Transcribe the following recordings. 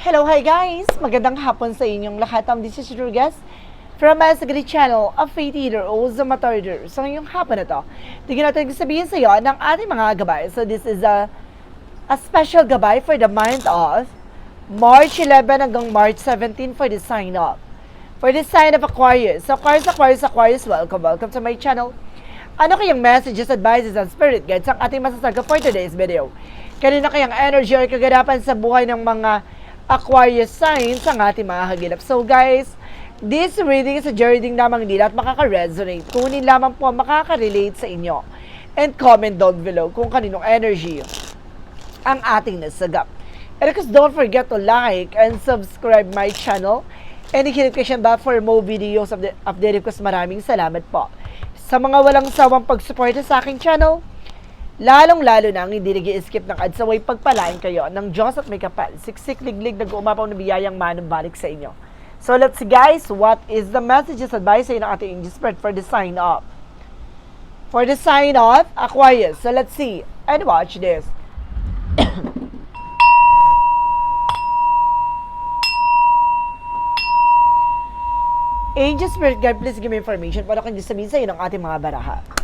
Hello, hi guys! Magandang hapon sa inyong lahat. Um, this is guest from my Sagri channel, a faith eater o Zamatarder. So, ngayong hapon na to, tingin natin sabihin sa iyo ng ating mga gabay. So, this is a, a special gabay for the month of March 11 hanggang March 17 for the sign up. For the sign of Aquarius. So, Aquarius, Aquarius, Aquarius, welcome, welcome to my channel. Ano kayang messages, advices, and spirit guides ang ating masasaga for today's video? Kanina kayang energy or kaganapan sa buhay ng mga Aquarius signs ang ating mga hagilap. So guys, this reading is a reading lamang nila at makaka-resonate. Kunin lamang po makaka-relate sa inyo. And comment down below kung kaninong energy ang ating nasagap. And of course, don't forget to like and subscribe my channel and i-hit notification bell for more videos of the update ko. Maraming salamat po. Sa mga walang sawang pagsuporta sa aking channel, lalong-lalo na ang hindi nag skip ng ads away pagpalain kayo ng Diyos at may kapal. Siksik, liglig, nag-uumapaw na biyayang manumbalik sa inyo. So let's see guys, what is the messages advice sa ng ating English spread for the sign up? For the sign of Aquarius. So let's see and watch this. Angel Spirit Guide, please give me information para kung sabihin sa iyo ng ating mga baraha.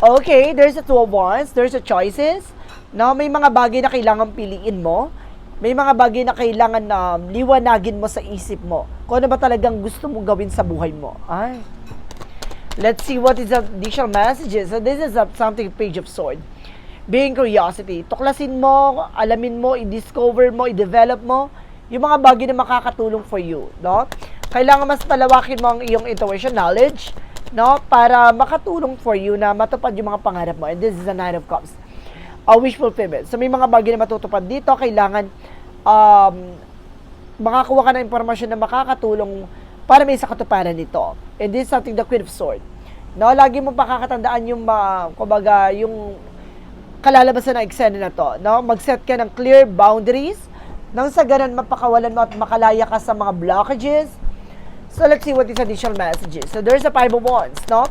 Okay, there's a two of wands, there's a choices. No, may mga bagay na kailangan piliin mo. May mga bagay na kailangan na liwanagin mo sa isip mo. Kung ano ba talagang gusto mong gawin sa buhay mo. Ay. Let's see what is the additional messages. So this is a, something page of sword. Being curiosity. Tuklasin mo, alamin mo, i-discover mo, i-develop mo yung mga bagay na makakatulong for you, no? Kailangan mas palawakin mo ang iyong intuition knowledge, no? Para makatulong for you na matupad yung mga pangarap mo. And this is the Nine of Cups. A wish fulfillment. So may mga bagay na matutupad dito, kailangan um, makakuha ka ng impormasyon na makakatulong para may sa katuparan nito. And this is something the Queen of Swords. No, lagi mo pakakatandaan yung uh, kumbaga yung kalalabasan ng eksena na to, no? Mag-set ka ng clear boundaries nang sa ganun mapakawalan mo at makalaya ka sa mga blockages. So let's see what is additional messages. So there's a five of wands, no?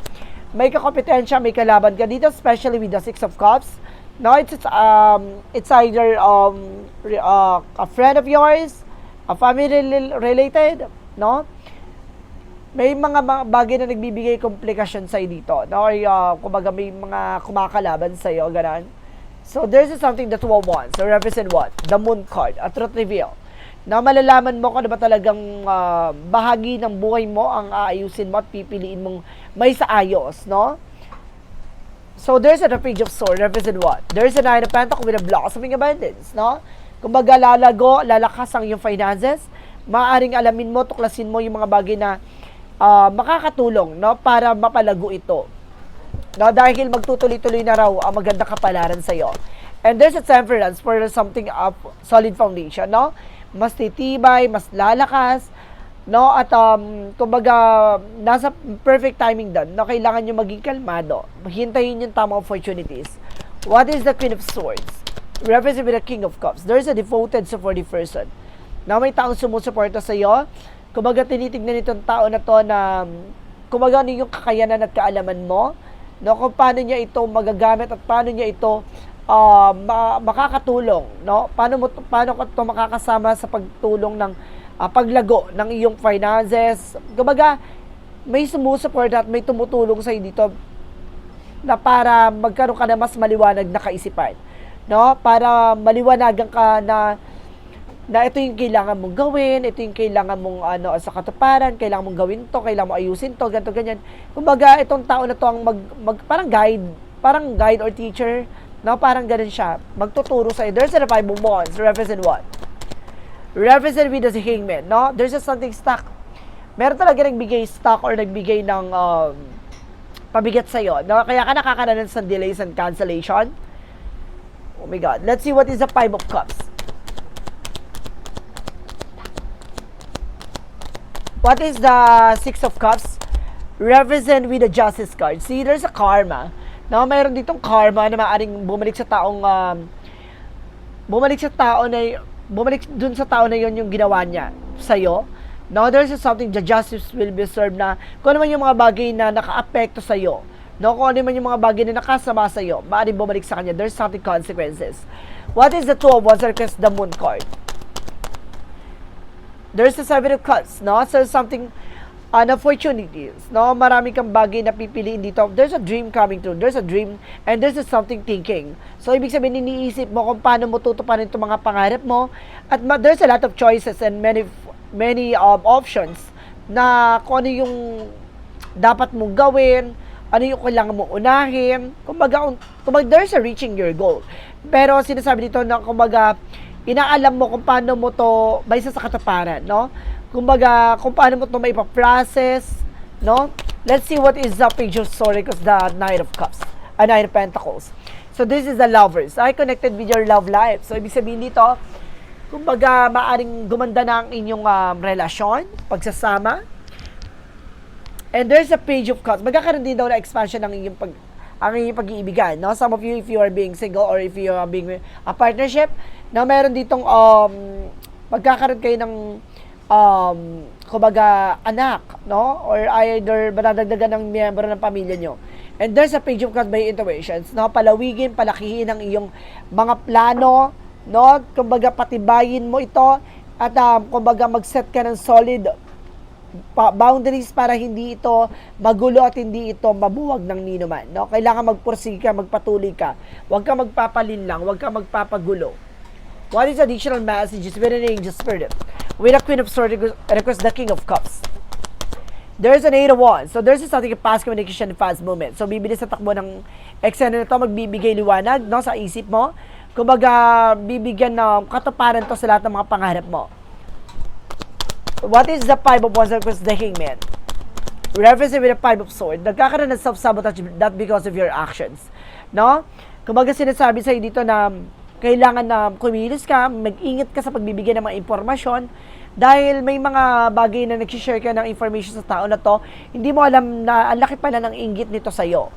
May kakompetensya, may kalaban ka dito, especially with the six of cups. No, it's, it's um it's either um uh, a friend of yours, a family rel- related, no? May mga ba- bagay na nagbibigay komplikasyon sa dito, no? Or uh, kumbaga may mga kumakalaban sa iyo, ganun. So there's something that two of wands. So represent what? The moon card, a truth reveal. Na malalaman mo kung ano ba talagang uh, bahagi ng buhay mo ang aayusin mo at pipiliin mong may sa ayos, no? So there's a page of sword, represent what? There's a nine of pentacles with a blossoming abundance, no? Kumbaga lalago, lalakas ang iyong finances. Maaring alamin mo, tuklasin mo yung mga bagay na uh, makakatulong, no? Para mapalago ito. No, dahil magtutuloy-tuloy na raw ang maganda kapalaran sa iyo. And there's a temperance for something up solid foundation, no? Mas titibay, mas lalakas, no? At um, kumbaga, nasa perfect timing doon, no? Kailangan nyo maging kalmado. Hintayin yung tamang opportunities. What is the Queen of Swords? Represent with the King of Cups. There's a devoted supportive person. Na may taong sumusuporta sa iyo. Kumbaga, tinitignan itong tao na to na kumbaga ano yung kakayanan at kaalaman mo no kung paano niya ito magagamit at paano niya ito uh, ma- makakatulong no? Paano mo paano ka ito makakasama sa pagtulong ng uh, paglago ng iyong finances? Kumbaga may sumusuport at may tumutulong sa dito na para magkaroon ka na mas maliwanag na kaisipan no? Para maliwanagan ka na na ito yung kailangan mong gawin, ito yung kailangan mong ano sa katuparan, kailangan mong gawin to, kailangan mo ayusin to, ganto ganyan. Kumbaga, itong tao na to ang mag, mag parang guide, parang guide or teacher, no? Parang ganun siya. Magtuturo sa There's a five of wands, represent what? Represent with the hangman, no? There's just something stuck. Meron talaga nagbigay stuck or nagbigay ng um, pabigat sa'yo, no? Kaya ka nakakaranas ng delays and cancellation. Oh my God. Let's see what is the five of cups. What is the Six of Cups? Represent with the Justice card. See, there's a karma. Na mayroon ditong karma na maaaring bumalik sa taong um, bumalik sa tao na bumalik dun sa tao na yon yung ginawa niya sa'yo. Now, there's something the justice will be served na kung ano man yung mga bagay na naka-apekto sa'yo. No, kung ano man yung mga bagay na nakasama sa iyo, maaaring bumalik sa kanya. There's something consequences. What is the two of wands request the moon card? There's a seven of cups, no? So something an opportunities, no? Marami kang bagay na pipiliin dito. There's a dream coming true. There's a dream and there's a something thinking. So ibig sabihin iniisip mo kung paano mo tutuparin itong mga pangarap mo at ma- there's a lot of choices and many many um, options na kung ano yung dapat mong gawin, ano yung kailangan mo unahin. Kumbaga, kumbaga, there's a reaching your goal. Pero sinasabi dito na, kumbaga, inaalam mo kung paano mo to may sa katuparan, no? Kumbaga, kung paano mo to may process no? Let's see what is the of story because the Knight of Cups, a Knight of Pentacles. So this is the lovers. I connected with your love life. So ibig sabihin dito, kumbaga maaring gumanda na ang inyong um, relasyon, pagsasama, And there's a page of cups. Magkakaroon din daw na expansion ng inyong pag ang inyong pag-iibigan, no? Some of you, if you are being single or if you are being a partnership, na meron ditong, um, magkakaroon kayo ng, um, kumbaga, anak, no? Or either madadagdagan ng miyembro ng pamilya nyo. And there's a page of cups by intuitions, no? Palawigin, palakihin ang iyong mga plano, no? Kumbaga, patibayin mo ito at um, kumbaga mag-set ka ng solid boundaries para hindi ito magulo at hindi ito mabuwag ng ninuman. No? Kailangan magpursige ka, magpatuloy ka. Huwag ka magpapalin lang, huwag ka magpapagulo. What is additional messages with an angel spirit? With a queen of swords request the king of cups. There's an eight of wands. So there's something fast communication and fast movement. So bibilis sa takbo ng eksena nito, magbibigay liwanag no, sa isip mo. Kumbaga, bibigyan ng katuparan to sa lahat ng mga pangarap mo. What is the five of wands request the hangman? Referencing with the five of swords, nagkakaroon ng self-sabotage not because of your actions. No? Kumbaga sinasabi sa'yo dito na kailangan na kumilos ka, mag-ingat ka sa pagbibigay ng mga impormasyon dahil may mga bagay na nag-share ka ng information sa tao na to, hindi mo alam na ang laki pala ng inggit nito sa'yo.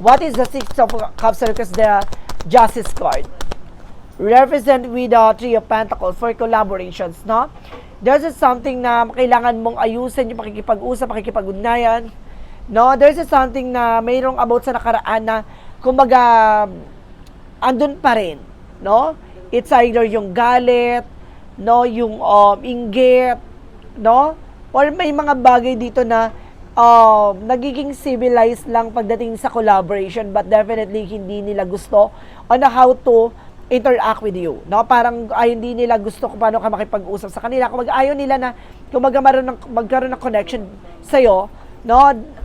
What is the Six of Cups request the Justice card? represent with the Three of Pentacles for collaborations, no? There's something na kailangan mong ayusin yung pakikipag-usap, pakikipag-ugnayan, no? There's just something na mayroong about sa nakaraan na, kumbaga, andun pa rin, no? It's either yung galit, no? Yung um, inggit, no? Or may mga bagay dito na um, nagiging civilized lang pagdating sa collaboration but definitely hindi nila gusto on how to interact with you. No? Parang ay, hindi nila gusto kung paano ka makipag-usap sa kanila. Kung ayaw nila na magkaroon ng, magkaroon ng connection sa'yo, no?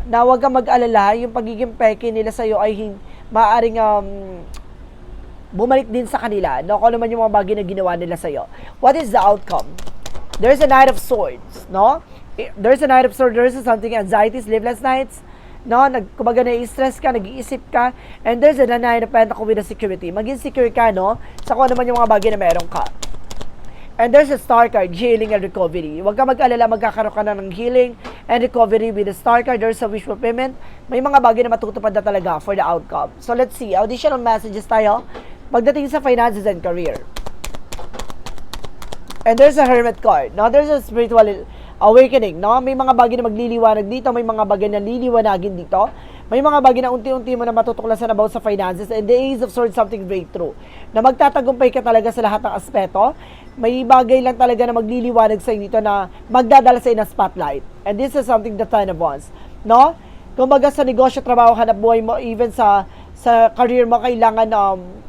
na huwag kang mag-alala, yung pagiging peke nila sa'yo ay maaring um, bumalik din sa kanila. No? Kung ano man yung mga bagay na ginawa nila sa'yo. What is the outcome? There's a Knight of Swords. No? There's a Knight of Swords. There's something anxieties, sleepless nights, no, nag, kumbaga na-stress ka, nag-iisip ka, and there's a nine na pentacle with a security. Maging secure ka, no, sa kung ano man yung mga bagay na meron ka. And there's a star card, healing and recovery. Huwag ka mag-alala, magkakaroon ka na ng healing and recovery with the star card. There's a wish fulfillment. May mga bagay na matutupad na talaga for the outcome. So let's see, additional messages tayo pagdating sa finances and career. And there's a hermit card. Now, there's a spiritual awakening, no? May mga bagay na magliliwanag dito, may mga bagay na liliwanagin dito. May mga bagay na unti-unti mo na matutuklasan about sa finances and the Ace of Swords something breakthrough. Na magtatagumpay ka talaga sa lahat ng aspeto. May bagay lang talaga na magliliwanag sa dito na magdadala sa ng spotlight. And this is something the Ten of Wands, no? Kumbaga sa negosyo, trabaho, hanap buhay mo, even sa sa career mo, kailangan um,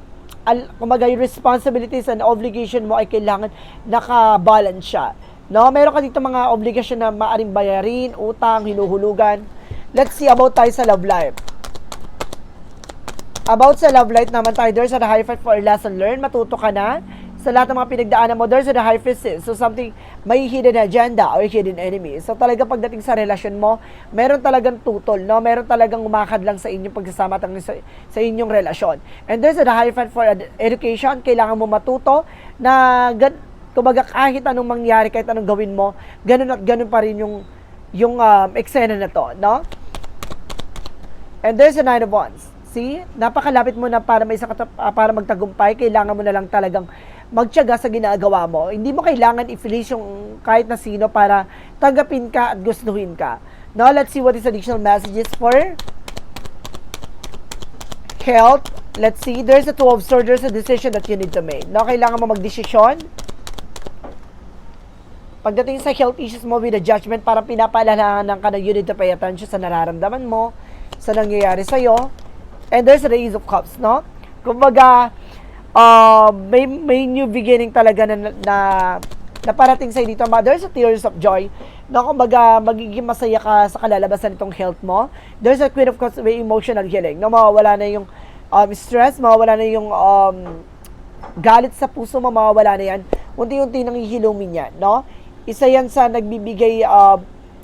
al, kumbaga yung responsibilities and obligation mo ay kailangan naka-balance siya. No, meron ka dito mga obligasyon na maaring bayarin, utang, hinuhulugan. Let's see about tayo sa love life. About sa love life naman tayo, there's a high five for lesson learned. Matuto ka na sa lahat ng mga pinagdaanan mo. There's a high fist. So something, may hidden agenda or hidden enemy. So talaga pagdating sa relasyon mo, meron talagang tutol, no? Meron talagang umakad lang sa inyong pagsasama sa, sa inyong relasyon. And there's a high for ed- education. Kailangan mo matuto na kumbaga kahit anong mangyari, kahit anong gawin mo, ganun at ganun pa rin yung yung um, eksena na to, no? And there's a nine of wands. See? Napakalapit mo na para may sakata, uh, para magtagumpay, kailangan mo na lang talagang magtiyaga sa ginagawa mo. Hindi mo kailangan i-felice yung kahit na sino para tanggapin ka at gustuhin ka. Now, let's see what is additional messages for Health, let's see, there's a 12 star, there's a decision that you need to make. No, kailangan mo magdesisyon. Pagdating sa health issues mo with a judgment, parang pinapaalalahanan ka na you need to pay attention sa nararamdaman mo, sa nangyayari sa'yo. And there's the Ace of Cups, no? Kumbaga, uh, may, may new beginning talaga na, na, na parating sa'yo dito. Ma, there's a tears of joy. No, kumbaga, magiging masaya ka sa kalalabasan nitong health mo. There's a Queen of Cups may emotional healing. No, mawawala na yung um, stress, mawawala na yung um, galit sa puso mo, mawawala na yan. Unti-unti nang hihilumin yan, no? Isa yan sa nagbibigay, uh,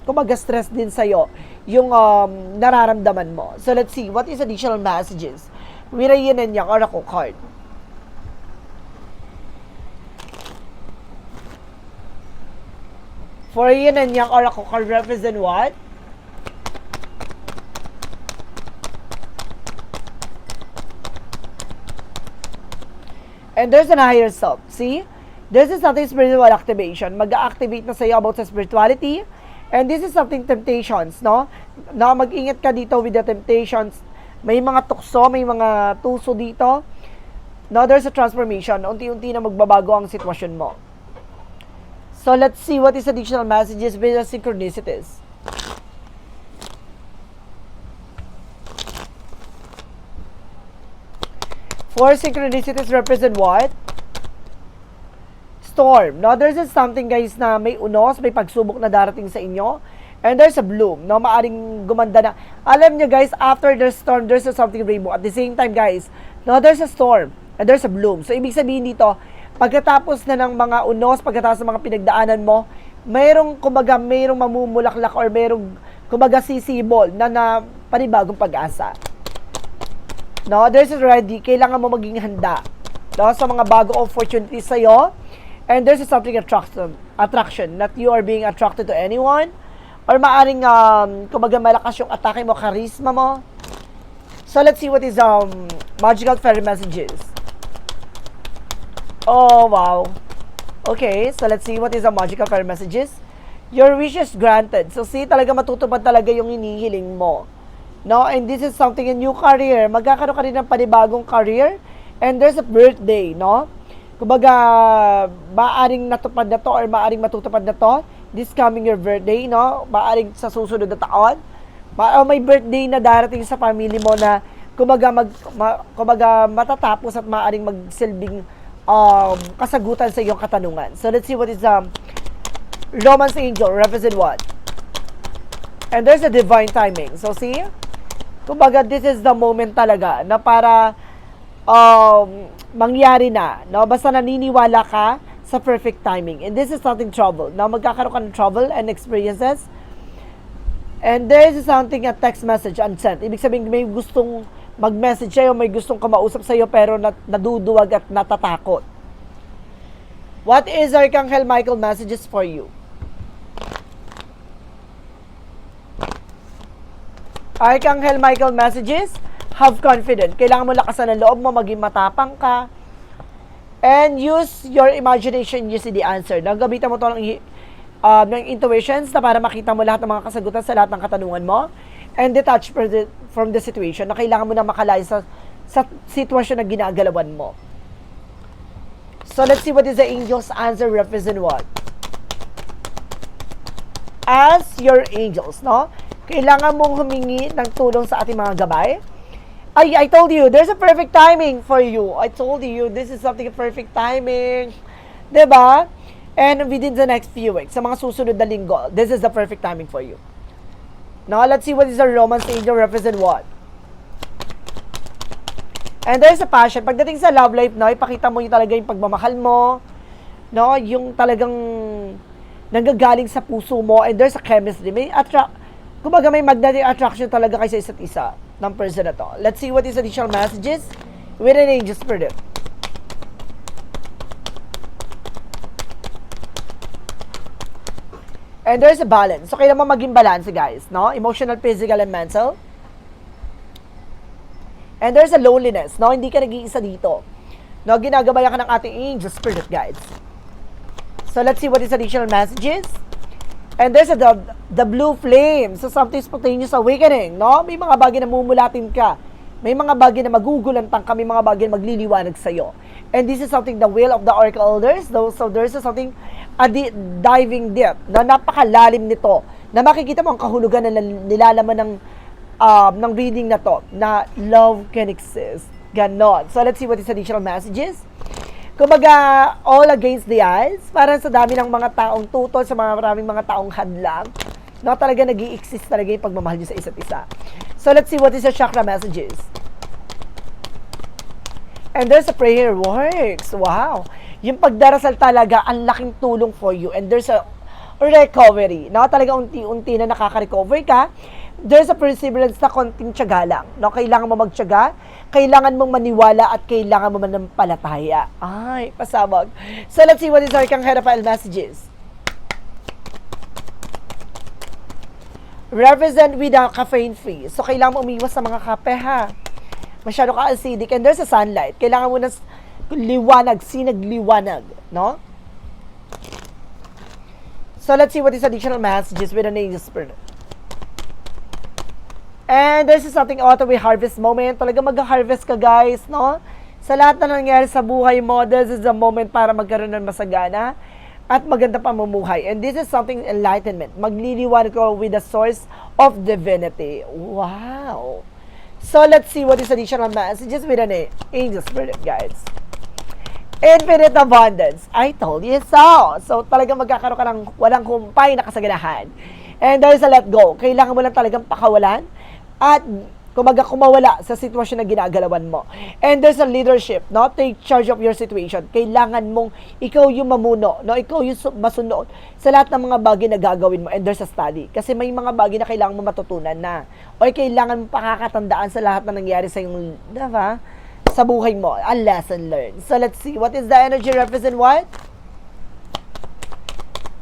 kumbaga stress din sa'yo, yung um, nararamdaman mo. So let's see, what is additional messages? Mira yun and yung oracle card. For yin and yang oracle card represent what? And there's an higher self. See? This is something spiritual activation. Mag-activate na sa'yo about sa spirituality. And this is something temptations, no? Na mag-ingat ka dito with the temptations. May mga tukso, may mga tuso dito. No, there's a transformation. Unti-unti na magbabago ang sitwasyon mo. So let's see what is additional messages with the synchronicities. Four synchronicities represent what? Storm. No, there's just something guys na may unos, may pagsubok na darating sa inyo. And there's a bloom, no? Maaring gumanda na. Alam nyo guys, after the storm, there's a something rainbow. At the same time guys, no, there's a storm and there's a bloom. So, ibig sabihin dito, pagkatapos na ng mga unos, pagkatapos ng mga pinagdaanan mo, mayroong, kumbaga, mayroong mamumulaklak or mayroong, kumbaga, sisibol na na panibagong pag-asa. No, there's already, kailangan mo maging handa no, sa mga bago opportunities sa'yo. And there's something attraction, attraction, not you are being attracted to anyone. Or maaring, um, kumbaga, malakas yung atake mo, charisma mo. So, let's see what is um magical fairy messages. Oh, wow. Okay, so let's see what is the magical fairy messages. Your wish is granted. So, see, talaga matutupad talaga yung hinihiling mo. No, and this is something a new career. Magkakaroon ka rin ng panibagong career. And there's a birthday, no? Kumbaga, maaring natupad na to or maaring matutupad na to this coming your birthday, no? Maaring sa susunod na taon. Ma- o may birthday na darating sa family mo na kumbaga, mag, ma, kumbaga matatapos at maaring magsilbing um, kasagutan sa iyong katanungan. So let's see what is um, Romance Angel represent what? And there's a divine timing. So see? Kumbaga, this is the moment talaga na para um, mangyari na. No? Basta naniniwala ka sa perfect timing. And this is something trouble. Now, magkakaroon ka ng trouble and experiences. And there is something a text message unsent. Ibig sabihin, may gustong mag-message sa'yo, may gustong kumausap sa'yo, pero nat- naduduwag at natatakot. What is Archangel Michael messages for you? Archangel Michael messages, have confidence. Kailangan mo lakasan ang loob mo, maging matapang ka. And use your imagination, you see the answer. Nagamitan mo to ng, uh, ng intuitions na para makita mo lahat ng mga kasagutan sa lahat ng katanungan mo. And detach from the, from the situation na kailangan mo na makalaya sa, sa sitwasyon na ginagalawan mo. So let's see what is the angel's answer represent what? As your angels, no? Kailangan mong humingi ng tulong sa ating mga gabay. I, I told you, there's a perfect timing for you. I told you, this is something perfect timing. ba? And within the next few weeks, sa mga susunod na linggo, this is the perfect timing for you. Now, let's see what is a romance angel represent what? And there's a passion. Pagdating sa love life, no, ipakita mo yung talaga yung pagmamahal mo, no, yung talagang nanggagaling sa puso mo, and there's a chemistry. May attract, kumbaga may magnetic attraction talaga kayo sa isa't isa ng person na to. Let's see what is additional messages with an angel spirit. And there's a balance. So, kailangan mo maging balance, guys, no? Emotional, physical, and mental. And there's a loneliness, no? Hindi ka nag-iisa dito. No, ginagabayan ka ng ating angel spirit guides. So, let's see what is additional messages. And there's a, the, the blue flame. So, something spontaneous awakening, no? May mga bagay na mumulatin ka May mga bagay na magugulantang kami, mga bagay na magliliwanag sa'yo. And this is something the will of the Oracle Elders. So there's something a di- diving deep na napakalalim nito na makikita mo ang kahulugan na nil- nilalaman ng um, ng reading na to na love can exist. Ganon. So let's see what is additional messages. Kumbaga, all against the odds. Parang sa dami ng mga taong tutol, sa mga maraming mga taong hadlang, na talaga nag exist talaga yung pagmamahal nyo sa isa't isa. So let's see what is the chakra messages. And there's a prayer works. Wow. Yung pagdarasal talaga, ang laking tulong for you. And there's a recovery. Na talaga unti-unti na nakaka-recover ka. There's a perseverance na konting tiyaga lang. No? Kailangan mo magtiyaga, kailangan mong maniwala at kailangan mo manampalataya. Ay, pasabog. So let's see what is our Kang Herapael messages. Represent with a caffeine free. So kailangan mo umiwas sa mga kape ha masyado ka acidic and there's a sunlight. Kailangan mo s- liwanag, sinagliwanag, no? So let's see what is additional messages with an spirit. And this is something auto we harvest moment. Talaga mag-harvest ka guys, no? Sa lahat na nangyari sa buhay mo, this is the moment para magkaroon ng masagana at maganda pamumuhay. And this is something enlightenment. Magliliwanag ko with the source of divinity. Wow! So let's see what is additional messages with an angel spirit, guys. Infinite abundance. I told you so. So talagang magkakaroon ka ng walang kumpay na kasaganahan. And there's a let go. Kailangan mo lang talagang pakawalan at kumaga kumawala sa sitwasyon na ginagalawan mo. And there's a leadership, no? Take charge of your situation. Kailangan mong ikaw yung mamuno, no? Ikaw yung su- masunod sa lahat ng mga bagay na gagawin mo. And there's a study. Kasi may mga bagay na kailangan mo matutunan na. O kailangan mo pakakatandaan sa lahat na nangyari sa iyong, diba? Sa buhay mo. A lesson learned. So let's see. What is the energy represent what?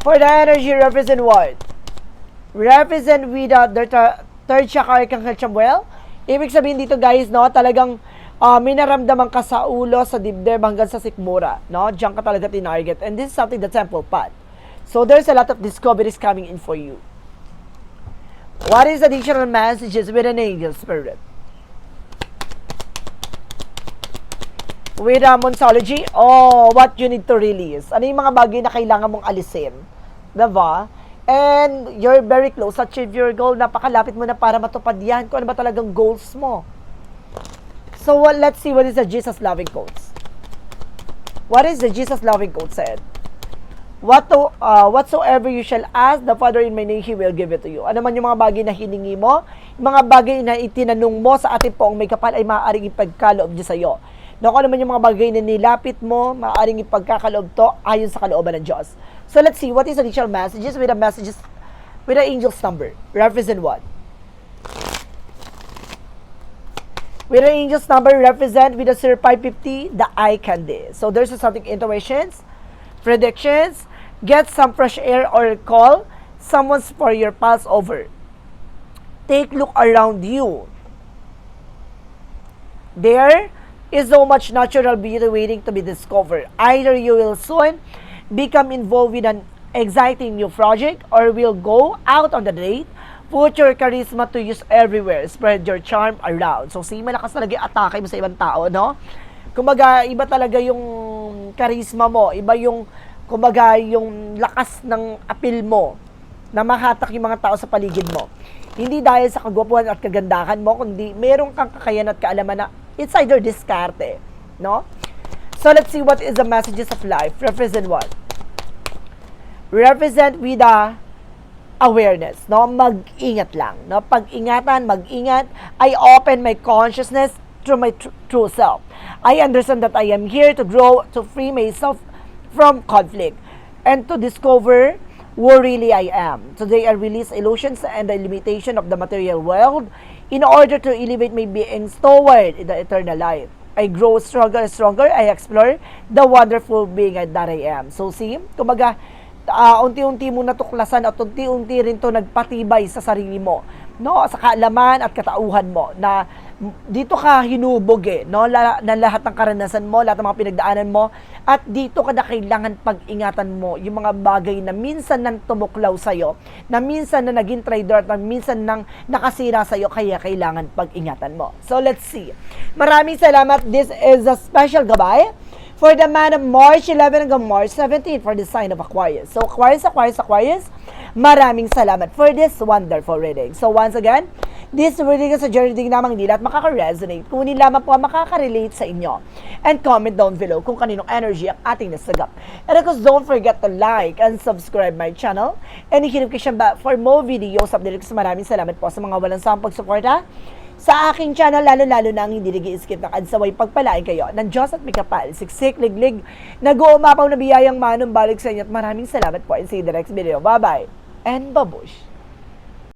For the energy represent what? represent with uh, the thir- third chakra Archangel Chamuel. Ibig sabihin dito guys, no, talagang uh, may naramdaman ka sa ulo, sa dibdib, hanggang sa sikmura. No? Diyan ka talaga tinarget. And this is something the temple path. So there's a lot of discoveries coming in for you. What is additional messages with an angel spirit? With uh, Monsology, oh, what you need to release. Ano yung mga bagay na kailangan mong alisin? Diba? And you're very close achieve your goal. Napakalapit mo na para matupad yan. Kung ano ba talagang goals mo. So well, let's see what is the Jesus loving quotes. What is the Jesus loving quote said? What to, uh, whatsoever you shall ask the Father in my name, He will give it to you. Ano man yung mga bagay na hiningi mo, mga bagay na itinanong mo sa ating poong may kapal ay maaaring ipagkaloob niya sa iyo. Na kung ano man yung mga bagay na nilapit mo, maaaring ipagkakaloob to ayon sa kalooban ng Diyos. So let's see, what is additional messages with the messages, with the angel's number? Represent what? With the angel's number represent with the 0550, the eye candy. So there's something intuitions, predictions, get some fresh air or call someone's for your pulse over. Take look around you. There is so much natural beauty waiting to be discovered. Either you will soon become involved with an exciting new project or will go out on the date Put your charisma to use everywhere. Spread your charm around. So, si malakas talaga yung atake mo sa ibang tao, no? Kumbaga, iba talaga yung charisma mo. Iba yung, kumbaga, yung lakas ng appeal mo na mahatak yung mga tao sa paligid mo. Hindi dahil sa kagwapuhan at kagandahan mo, kundi meron kang kakayan at kaalaman na it's either diskarte, no? So, let's see what is the messages of life. Represent what? Represent with a awareness, no? Mag-ingat lang, no? Pag-ingatan, mag-ingat. I open my consciousness to my tr- true self. I understand that I am here to grow, to free myself from conflict, and to discover who really I am. Today, I release illusions and the limitation of the material world in order to elevate my beings toward the eternal life. I grow stronger and stronger. I explore the wonderful being that I am. So, see, kumaga, ah, unti-unti mo natuklasan at unti-unti rin to nagpatibay sa sarili mo no, sa kaalaman at katauhan mo na dito ka hinubog eh, no? La, na lahat ng karanasan mo, lahat ng mga pinagdaanan mo, at dito ka na kailangan pag-ingatan mo yung mga bagay na minsan nang tumuklaw sa'yo, na minsan na naging traitor, na minsan nang nakasira sa'yo, kaya kailangan pag-ingatan mo. So, let's see. Maraming salamat. This is a special gabay for the man of March 11 hanggang March 17 for the sign of Aquarius. So, Aquarius, Aquarius, Aquarius, maraming salamat for this wonderful reading. So, once again, this reading is a journey din namang hindi lahat makaka-resonate. Kung hindi lamang po ang makaka-relate sa inyo. And comment down below kung kaninong energy ang ating nasagap. And of course, don't forget to like and subscribe my channel. And hit notification bell for more videos update ko. Maraming salamat po sa mga walang sawang pagsuporta sa aking channel, lalo-lalo na hindi nag-i-skip ng adsaway pagpalain kayo ng Diyos at may kapal, siksik, liglig, nag-uumapaw na biyayang manong balik sa inyo at maraming salamat po and see you the next video. Bye-bye and babush!